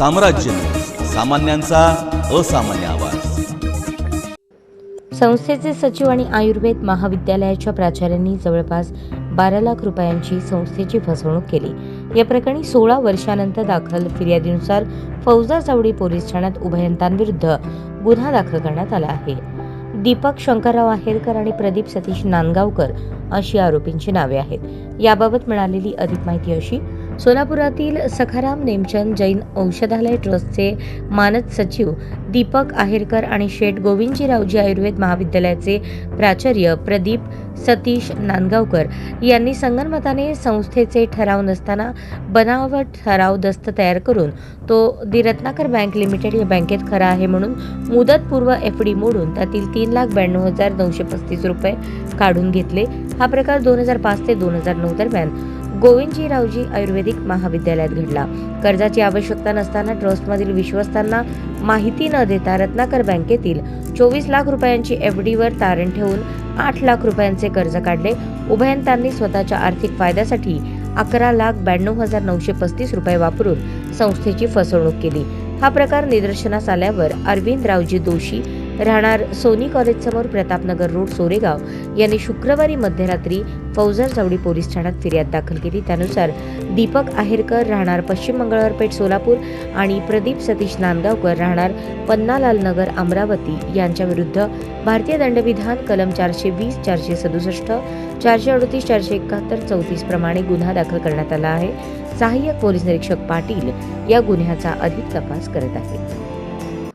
साम्राज्य. सामान्यांचा असामान्य आवाज. संस्थेचे सचिव आणि आयुर्वेद महाविद्यालयाच्या प्राचार्यांनी जवळपास बारा लाख रुपयांची संस्थेची फसवणूक केली. या प्रकरणी सोळा वर्षानंतर दाखल फिर्यादीनुसार फौजा चावडी पोलीस ठाण्यात उभयंतांविरुद्ध गुन्हा दाखल करण्यात आला आहे. दीपक शंकरराव आहेरकर आणि प्रदीप सतीश नांदगावकर अशी आरोपींची नावे आहेत. याबाबत मिळालेली अधिक माहिती अशी सोलापुरातील सखाराम नेमचंद जैन औषधालय ट्रस्टचे मानद सचिव दीपक आहेरकर आणि शेठ गोविंदजीरावजी आयुर्वेद महाविद्यालयाचे प्राचार्य प्रदीप सतीश नांदगावकर यांनी संगनमताने संस्थेचे ठराव नसताना बनावट ठराव दस्त तयार करून तो दी रत्नाकर बँक लिमिटेड या बँकेत खरा आहे म्हणून मुदतपूर्व एफ डी मोडून त्यातील तीन लाख ब्याण्णव हजार नऊशे पस्तीस रुपये काढून घेतले. हा प्रकार दोन हजार पाच ते दोन हजार नऊ दरम्यान गोविंदजीरावजी आयुर्वेदिक महाविद्यालयात घडला. कर्जाची आवश्यकता नसताना ट्रस्टमधील विश्वस्तांना माहिती न देता रत्नाकर बँकेतील चोवीस लाख रुपयांची एफ डीवर तारण ठेवून आठ लाख रुपयांचे कर्ज काढले. उभयंतांनी स्वतःच्या आर्थिक फायद्यासाठी अकरा लाख ब्याण्णव हजार नऊशे पस्तीस रुपये वापरून संस्थेची फसवणूक केली. हा प्रकार निदर्शनास आल्यावर अरविंद रावजी दोषी राहणार सोनी कॉलेजसमोर प्रतापनगर रोड सोरेगाव. यांनी शुक्रवारी मध्यरात्री फौजर चवडी पोलीस ठाण्यात फिर्याद दाखल केली. त्यानुसार दीपक आहेरकर राहणार पश्चिम मंगळवारपेठ सोलापूर आणि प्रदीप सतीश नांदगावकर राहणार पन्नालाल नगर अमरावती यांच्या विरुद्ध भारतीय दंडविधान कलम चारशे वीस चारशे सदुसष्ट चारशे अडतीस चारशे एकाहत्तर चौतीस प्रमाणे गुन्हा दाखल करण्यात आला आहे. सहाय्यक पोलीस निरीक्षक पाटील या गुन्ह्याचा अधिक तपास करत आहेत.